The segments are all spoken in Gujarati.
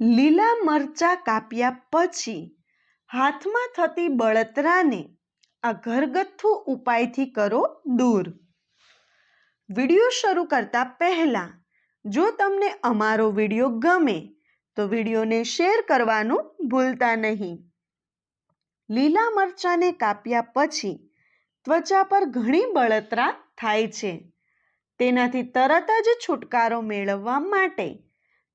લીલા મરચાં કાપ્યા પછી હાથમાં થતી બળતરાને આ ઘરગથ્થુ ઉપાયથી કરો દૂર. વીડિયો શરૂ કરતા પહેલા, જો તમને અમારો વીડિયો ગમે, તો વિડીયોને શેર કરવાનું ભૂલતા નહીં. લીલા મરચાંને કાપ્યા પછી ત્વચા પર ઘણી બળતરા થાય છે. તેનાથી તરત જ છુટકારો મેળવવા માટે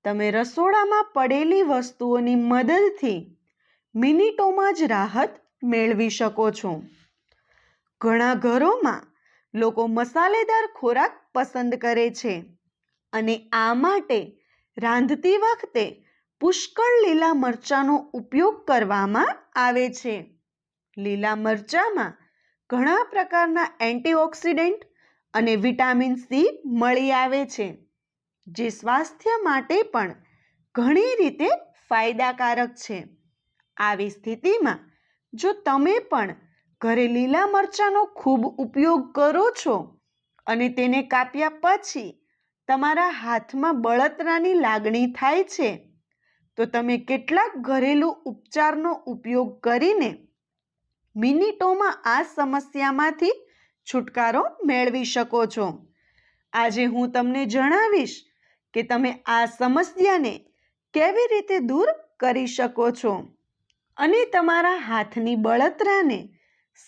તમે રસોડામાં પડેલી વસ્તુઓની મદદથી મિનિટોમાં જ રાહત મેળવી શકો છો. ઘણા ઘરોમાં લોકો મસાલેદાર ખોરાક પસંદ કરે છે અને આ માટે રાંધતી વખતે પુષ્કળ લીલા મરચાંનો ઉપયોગ કરવામાં આવે છે. લીલા મરચાંમાં ઘણા પ્રકારના એન્ટીઓક્સિડન્ટ અને વિટામિન સી મળી આવે છે. જે સ્વાસ્થ્ય માટે પણ ઘણી રીતે ફાયદાકારક છે. આવી સ્થિતિમાં જો તમે પણ ઘરે લીલા મરચાંનો ખૂબ ઉપયોગ કરો છો અને તેને કાપ્યા પછી તમારા હાથમાં બળતરાની લાગણી થાય છે, તો તમે કેટલાક ઘરેલું ઉપચારનો ઉપયોગ કરીને મિનિટોમાં આ સમસ્યામાંથી છુટકારો મેળવી શકો છો. આજે હું તમને જણાવીશ કે તમે આ સમસ્યાને કેવી રીતે દૂર કરી શકો છો? અને તમારા હાથની બળતરાને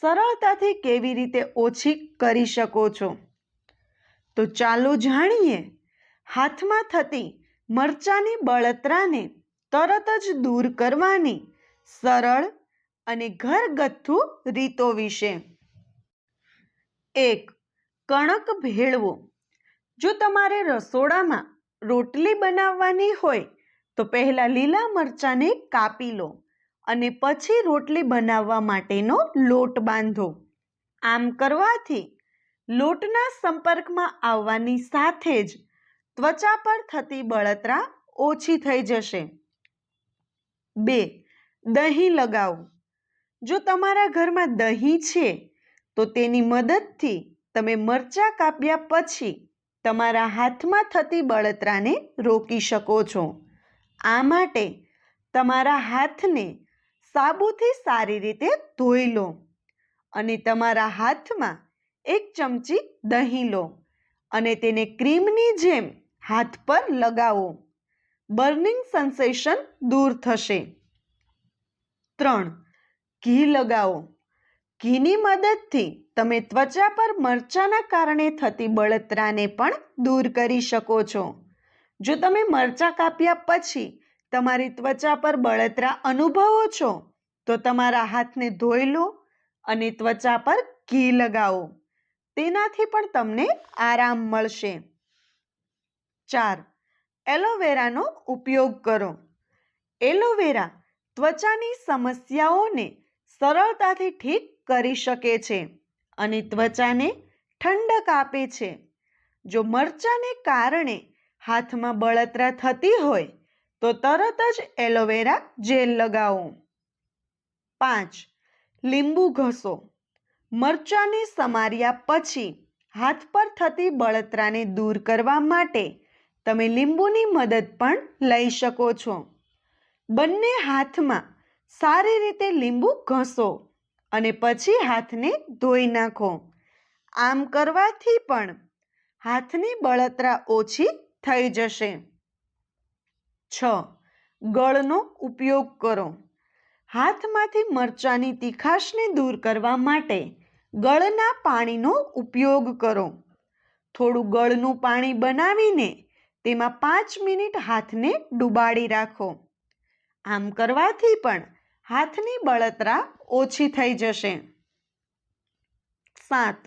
સરળતાથી કેવી રીતે ઓછી કરી શકો છો? તો ચાલો જાણીએ, હાથમાં થતી મરચાની બળતરાને તરત જ દૂર કરવાની સરળ અને ઘરગથ્થુ રીતો વિશે. એક, કણક ભેળવો. જો તમારે રસોડામાં રોટલી બનાવવાની હોય તો પહેલાં લીલા મરચાંને કાપી લો અને પછી રોટલી બનાવવા માટેનો લોટ બાંધો. આમ કરવાથી લોટના સંપર્કમાં આવવાની સાથે જ ત્વચા પર થતી બળતરા ઓછી થઈ જશે. બે, દહીં લગાવો. જો તમારા ઘરમાં દહીં છે તો તેની મદદથી તમે મરચાં કાપ્યા પછી તમારા હાથમાં થતી બળતરાને રોકી શકો છો. આ માટે તમારા હાથને સાબુથી સારી રીતે ધોઈ લો અને તમારા હાથમાં એક ચમચી દહીં લો અને તેને ક્રીમની જેમ હાથ પર લગાવો. બર્નિંગ સેન્સેશન દૂર થશે. ત્રણ, ઘી લગાવો. ઘીની મદદથી તમે ત્વચા પર મરચાના કારણે થતી બળતરાને પણ દૂર કરી શકો છો. જો તમે મરચાં કાપ્યા પછી તમારી ત્વચા પર બળતરા અનુભવો છો, તો તમારા હાથને ધોઈ લો અને ત્વચા પર ઘી લગાવો. તેનાથી પણ તમને આરામ મળશે. ચાર, એલોવેરાનો ઉપયોગ કરો. એલોવેરા ત્વચાની સમસ્યાઓને સરળતાથી ઠીક કરી શકે છે. અને ત્વચાને ઠંડક આપે છે. જો મરચાને કારણે હાથમાં બળતરા થતી હોય, તો તરત જ એલોવેરા જેલ લગાવો. પાંચ, લીંબુ ઘસો. મરચાંને સમાર્યા પછી હાથ પર થતી બળતરાને દૂર કરવા માટે તમે લીંબુની મદદ પણ લઈ શકો છો. બંને હાથમાં સારી રીતે લીંબુ ઘસો. અને પછી હાથને ધોઈ નાખો. આમ કરવાથી પણ હાથની બળતરા ઓછી થઈ જશે. છ. ગળનો ઉપયોગ કરો. હાથમાંથી મરચાની તીખાશને દૂર કરવા માટે ગળના પાણીનો ઉપયોગ કરો. થોડું ગળનું પાણી બનાવીને તેમાં પાંચ મિનિટ હાથને ડુબાડી રાખો. આમ કરવાથી પણ હાથની બળતરા ઓછી થઈ જશે. સાત.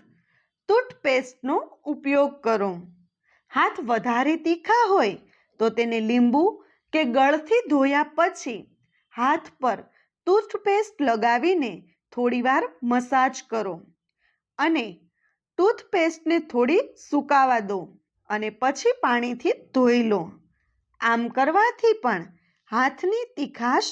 ટૂથપેસ્ટનો ઉપયોગ કરો. હાથ વધારે તીખા હોય તો તેને લીંબુ કે ગળથી ધોયા પછી હાથ પર ટૂથપેસ્ટ લગાવીને થોડીવાર મસાજ કરો અને ટૂથપેસ્ટને થોડી સુકાવા દો અને પછી પાણીથી ધોઈ લો. આમ કરવાથી પણ હાથની તીખાશ